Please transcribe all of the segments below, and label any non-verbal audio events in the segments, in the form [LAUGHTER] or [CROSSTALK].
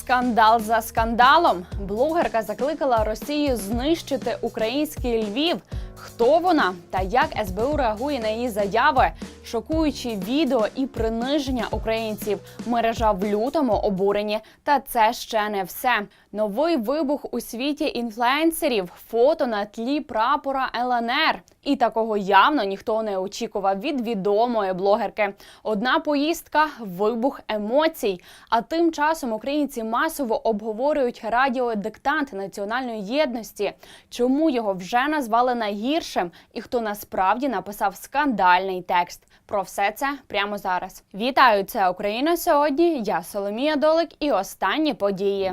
Скандал за скандалом. Блогерка закликала Росію знищити український Львів. Хто вона та як СБУ реагує на її заяви, шокуючі відео і приниження українців. Мережа в лютому обурені. Та це ще не все. Новий вибух у світі інфлюенсерів, фото на тлі прапора ЛНР. І такого явно ніхто не очікував від відомої блогерки. Одна поїздка вибух емоцій. А тим часом українці масово обговорюють радіодиктант національної єдності. Чому його вже назвали найгіршим, і хто насправді написав скандальний текст? Про все це прямо зараз. Вітаю, це Україна сьогодні. Я Соломія Долик і останні події.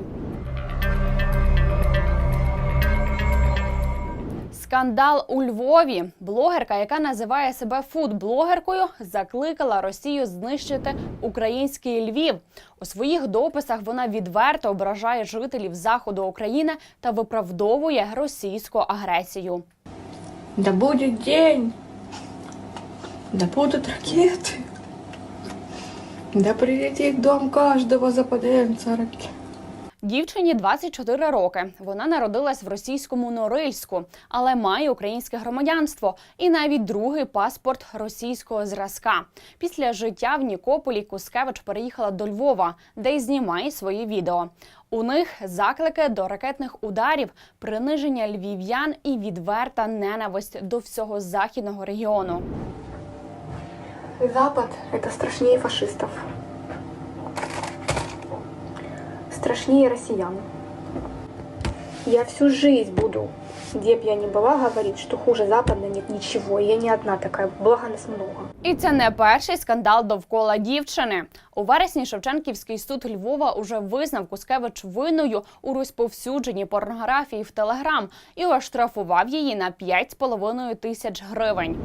Скандал у Львові. Блогерка, яка називає себе фудблогеркою, закликала Росію знищити український Львів. У своїх дописах вона відверто ображає жителів заходу України та виправдовує російську агресію. Да будет день, да будут ракеты, да прилетит в дом каждого западенца ракет. Дівчині 24 роки. Вона народилась в російському Норильську, але має українське громадянство і навіть другий паспорт російського зразка. Після життя в Нікополі Кускевич переїхала до Львова, де й знімає свої відео. У них заклики до ракетних ударів, приниження львів'ян і відверта ненависть до всього західного регіону. Запад – это страшнее фашистов. Страшнее россиян. Я всю жизнь буду, где б я ни была, говорить, что хуже Запада нет ничего. Я не одна такая, благо нас много. І це не перший скандал довкола дівчини. У вересні Шевченківський суд Львова уже визнав Кускевич винною у розповсюдженні порнографії в Телеграм і оштрафував її на 5,5 тисяч гривень.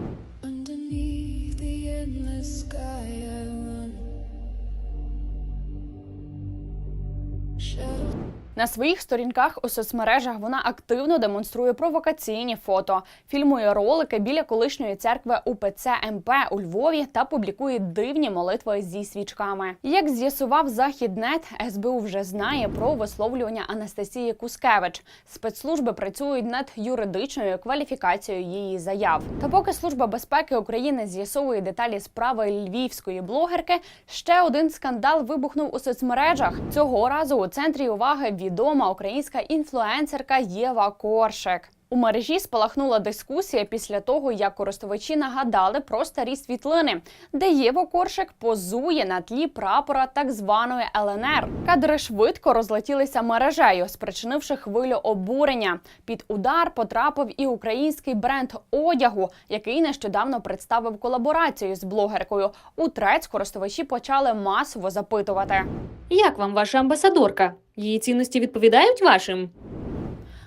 На своїх сторінках у соцмережах вона активно демонструє провокаційні фото, фільмує ролики біля колишньої церкви УПЦ МП у Львові та публікує дивні молитви зі свічками. Як з'ясував Західнет, СБУ вже знає про висловлювання Анастасії Кускевич. Спецслужби працюють над юридичною кваліфікацією її заяв. Та поки служба безпеки України з'ясовує деталі справи львівської блогерки, ще один скандал вибухнув у соцмережах. Цього разу у центрі уваги відома українська інфлюенсерка Єва Коршик. У мережі спалахнула дискусія після того, як користувачі нагадали про старі світлини, де Єва Коршик позує на тлі прапора так званої ЛНР. Кадри швидко розлетілися мережею, спричинивши хвилю обурення. Під удар потрапив і український бренд одягу, який нещодавно представив колаборацію з блогеркою. У трец користувачі почали масово запитувати. Як вам ваша амбасадорка? Її цінності відповідають вашим?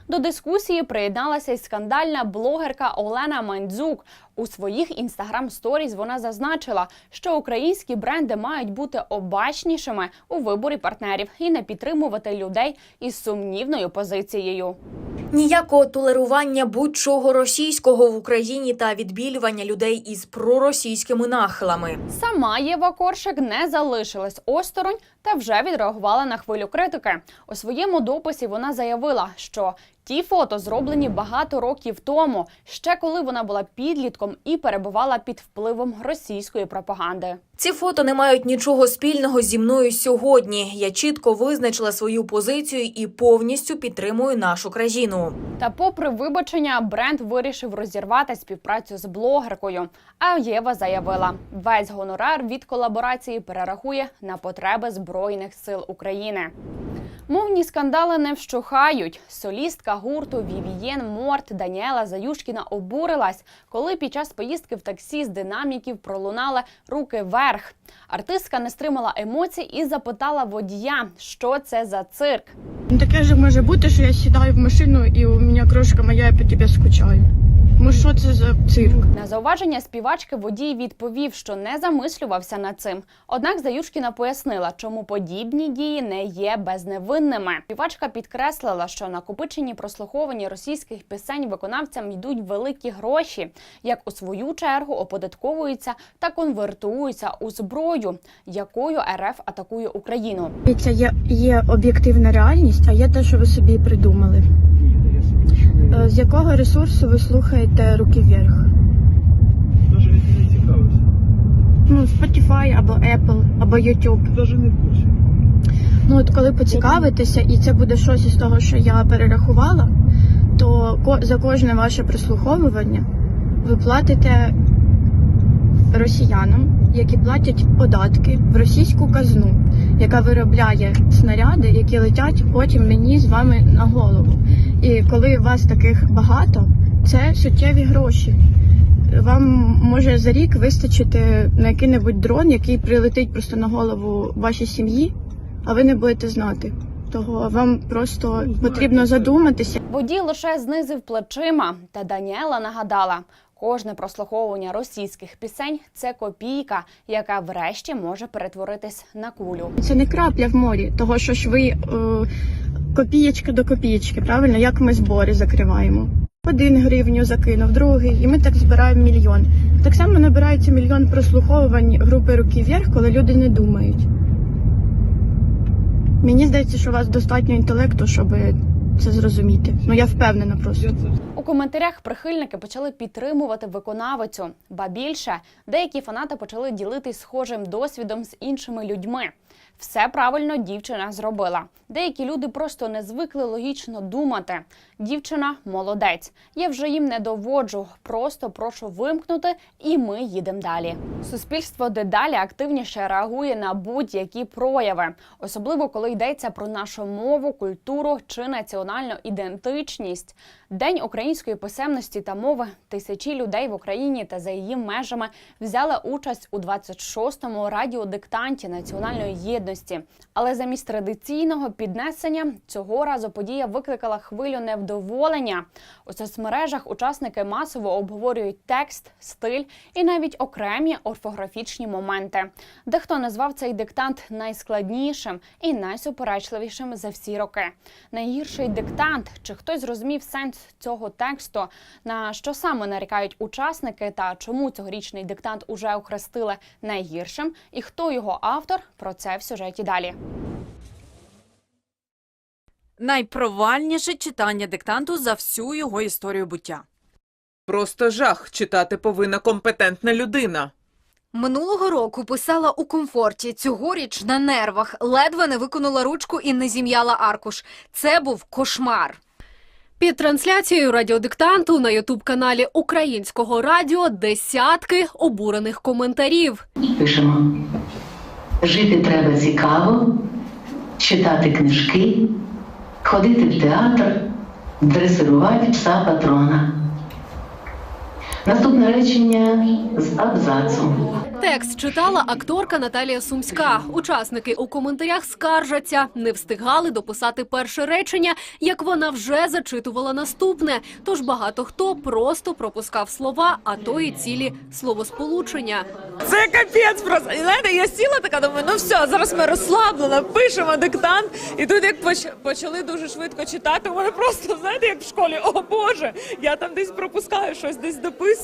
До дискусії приєдналася й скандальна блогерка Олена Мандзюк. У своїх інстаграм сторіз вона зазначила, що українські бренди мають бути обачнішими у виборі партнерів і не підтримувати людей із сумнівною позицією. Ніякого толерування будь-чого російського в Україні та відбілювання людей із проросійськими нахилами. Сама Єва Коршик не залишилась осторонь та вже відреагувала на хвилю критики. У своєму дописі вона заявила, що ті фото зроблені багато років тому, ще коли вона була підлітком і перебувала під впливом російської пропаганди. Ці фото не мають нічого спільного зі мною сьогодні. Я чітко визначила свою позицію і повністю підтримую нашу країну. Та, попри вибачення, бренд вирішив розірвати співпрацю з блогеркою. А Єва заявила, весь гонорар від колаборації перерахує на потреби збройних сил України. Мовні скандали не вщухають. Солістка гурту Вівієн Морт Даніела Заюшкіна обурилась, коли під час поїздки в таксі з динаміків пролунали руки вверх. Артистка не стримала емоцій і запитала водія, що це за цирк. Ну, Таке же може бути, що я сідаю в машину і у мене крошка моя, я по тебе скучаю. Ну що це за цирк? На зауваження співачки водій відповів, що не замислювався над цим. Однак Заюшкіна пояснила, чому подібні дії не є безневинними. Співачка підкреслила, що накопичені прослуховані російських пісень виконавцям йдуть великі гроші, як у свою чергу оподатковуються та конвертуються у зброю, якою РФ атакує Україну. Це є, є об'єктивна реальність, а є те, що ви собі придумали. Е, З якого ресурсу ви слухаєте руки вверх? Даже не не цікавився. Ну, Spotify або Apple, або YouTube. Даже не курсі. Ну от коли поцікавитеся, і це буде щось із того, що я перерахувала, то за кожне ваше прослуховування ви платите росіянам, які платять податки в російську казну, яка виробляє снаряди, які летять потім мені з вами на голову. І коли вас таких багато, це суттєві гроші. Вам може за рік вистачити на який-небудь дрон, який прилетить просто на голову вашій сім'ї, а ви не будете знати. Того вам просто потрібно задуматися. Водій лише знизив плечима, та Даніела нагадала. Кожне прослуховування російських пісень це копійка, яка врешті може перетворитись на кулю. Це не крапля в морі, того що ж ви е, копієчка до копієчки, правильно, як ми збори закриваємо. Один гривню закинув, другий, і ми так збираємо мільйон. Так само набирається мільйон прослуховувань групи руки вверх, коли люди не думають. Мені здається, що у вас достатньо інтелекту, щоб це зрозуміти. Ну я впевнена просто. У коментарях прихильники почали підтримувати виконавицю. Ба більше деякі фанати почали ділитись схожим досвідом з іншими людьми. Все правильно дівчина зробила. Деякі люди просто не звикли логічно думати. Дівчина молодець. Я вже їм не доводжу. Просто прошу вимкнути, і ми їдемо далі. Суспільство дедалі активніше реагує на будь-які прояви, особливо коли йдеться про нашу мову, культуру чи національну ідентичність. День української писемності та мови тисячі людей в Україні та за її межами взяли участь у 26-му радіодиктанті національної єдності. Але замість традиційного піднесення цього разу подія викликала хвилю невдоволення. У соцмережах учасники масово обговорюють текст, стиль і навіть окремі орфографічні моменти. Дехто назвав цей диктант найскладнішим і найсуперечливішим за всі роки. Найгірший диктант. Чи хтось зрозумів сенс цього тексту? На що саме нарікають учасники та чому цьогорічний диктант уже охрестили найгіршим? І хто його автор? Про це в сюжеті далі. Найпровальніше читання диктанту за всю його історію буття. Просто жах читати повинна компетентна людина. Минулого року писала у комфорті, цьогоріч на нервах, ледве не виконала ручку і не зім'яла аркуш. Це був кошмар. Під трансляцією радіодиктанту на ютуб-каналі Українського радіо десятки обурених коментарів. Пишемо. Жити треба цікаво, читати книжки, ходити в театр, дресирувати пса патрона. Наступне речення з абзацом. Текст читала акторка Наталія Сумська. Учасники у коментарях скаржаться, не встигали дописати перше речення, як вона вже зачитувала наступне. Тож багато хто просто пропускав слова, а то і цілі словосполучення. Це капець просто. І знаєте, я сіла така, думаю, ну все, зараз ми розслаблено, пишемо диктант. І тут як поч- почали дуже швидко читати, у мене просто, знаєте, як в школі, о Боже, я там десь пропускаю щось, десь дописую.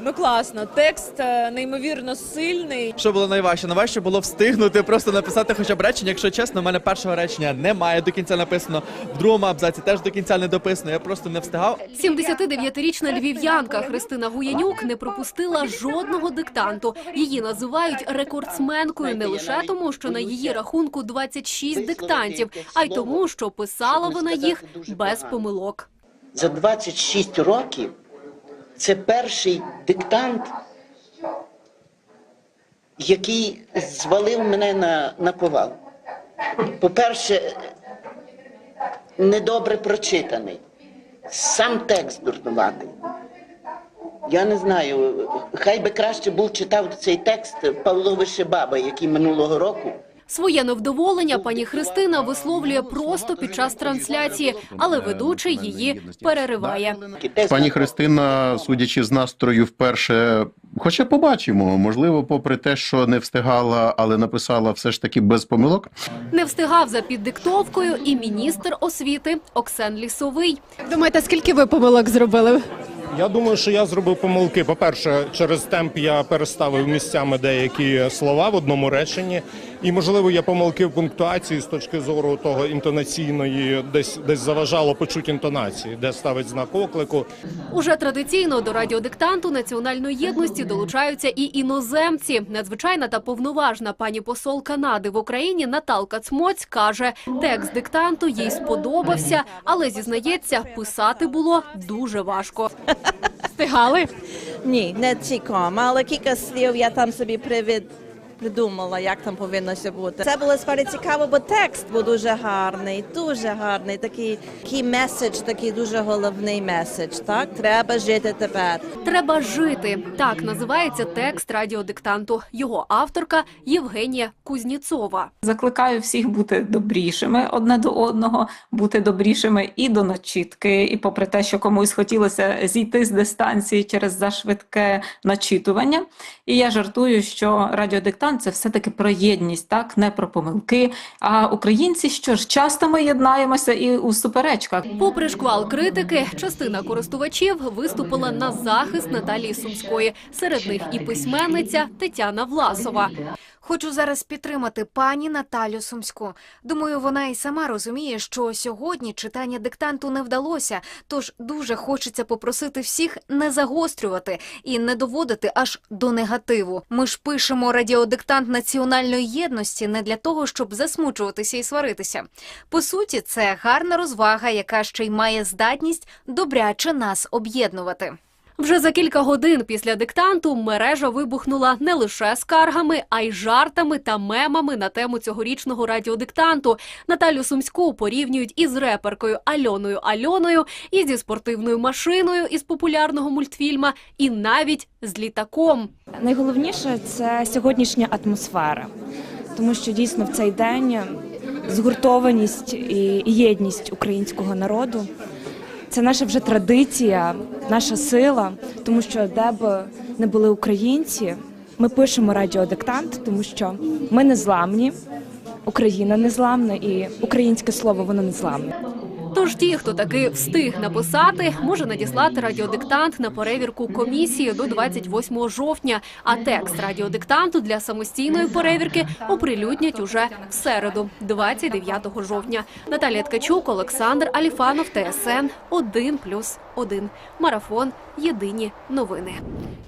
Ну класно, текст е, неймовірно сильний. Що було найважче? Найважче було встигнути просто написати хоча б речення. Якщо чесно, у мене першого речення немає до кінця написано. В другому абзаці теж до кінця не дописано. Я просто не встигав. 79-річна львів'янка Христина Гуянюк не пропустила жодного диктанту. Її називають рекордсменкою не лише тому, що на її рахунку 26 диктантів, а й тому, що писала вона їх без помилок. За 26 років це перший диктант, який звалив мене на, на повал. По-перше, недобре прочитаний. Сам текст дурнуватий. Я не знаю, хай би краще був читав цей текст Павло Вишебаба, який минулого року Своє невдоволення пані Христина висловлює просто під час трансляції, але ведучий її перериває. Пані Христина, судячи з настрою, вперше, хоча побачимо, можливо, попри те, що не встигала, але написала все ж таки без помилок. Не встигав за піддиктовкою і міністр освіти Оксен Лісовий. Думаєте, скільки ви помилок зробили? Я думаю, що я зробив помилки. По-перше, через темп я переставив місцями деякі слова в одному реченні, і можливо я помилки в пунктуації з точки зору того інтонаційної, десь десь заважало почуть інтонації, де ставить знак оклику. Уже традиційно до радіодиктанту національної єдності долучаються і іноземці. Надзвичайна та повноважна пані посол Канади в Україні Наталка Цмоць каже, текст диктанту їй сподобався, але зізнається, писати було дуже важко. [LAUGHS] Встигали? Ні, не цілком, але кілька слів я там собі привід. Придумала, як там повинно все бути. Це було справді цікаво, бо текст був дуже гарний, дуже гарний. Такий, такий меседж, такий дуже головний меседж. Так, треба жити тепер. Треба жити. Так називається текст радіодиктанту. Його авторка Євгенія Кузніцова. Закликаю всіх бути добрішими одне до одного, бути добрішими і до начітки. І попри те, що комусь хотілося зійти з дистанції через зашвидке начитування. І я жартую, що радіодиктант це все-таки про єдність, так не про помилки. А українці що ж часто ми єднаємося і у суперечках. Попри шквал критики, частина користувачів виступила на захист Наталії Сумської. Серед них і письменниця Тетяна Власова. Хочу зараз підтримати пані Наталю Сумську. Думаю, вона і сама розуміє, що сьогодні читання диктанту не вдалося, тож дуже хочеться попросити всіх не загострювати і не доводити аж до негативу. Ми ж пишемо радіодиктант національної єдності не для того, щоб засмучуватися і сваритися. По суті, це гарна розвага, яка ще й має здатність добряче нас об'єднувати. Вже за кілька годин після диктанту мережа вибухнула не лише скаргами, а й жартами та мемами на тему цьогорічного радіодиктанту. Наталю Сумську порівнюють із реперкою Альоною Альоною, і зі спортивною машиною із популярного мультфільма, і навіть з літаком. Найголовніше це сьогоднішня атмосфера, тому що дійсно в цей день згуртованість і єдність українського народу. Це наша вже традиція, наша сила, тому що де б не були українці, ми пишемо радіодиктант, тому що ми незламні, Україна незламна і українське слово воно незламне. Тож ті, хто таки встиг написати, може надіслати радіодиктант на перевірку комісії до 28 жовтня. А текст радіодиктанту для самостійної перевірки оприлюднять уже в середу, 29 жовтня. Наталія Ткачук, Олександр Аліфанов, ТСН 1+,1. Марафон. Єдині новини.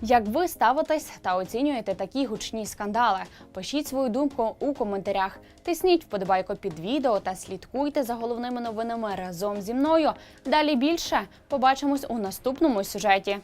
Як ви ставитесь та оцінюєте такі гучні скандали? Пишіть свою думку у коментарях. Тисніть вподобайку під відео та слідкуйте за головними новинами разом зі мною. Далі більше побачимось у наступному сюжеті.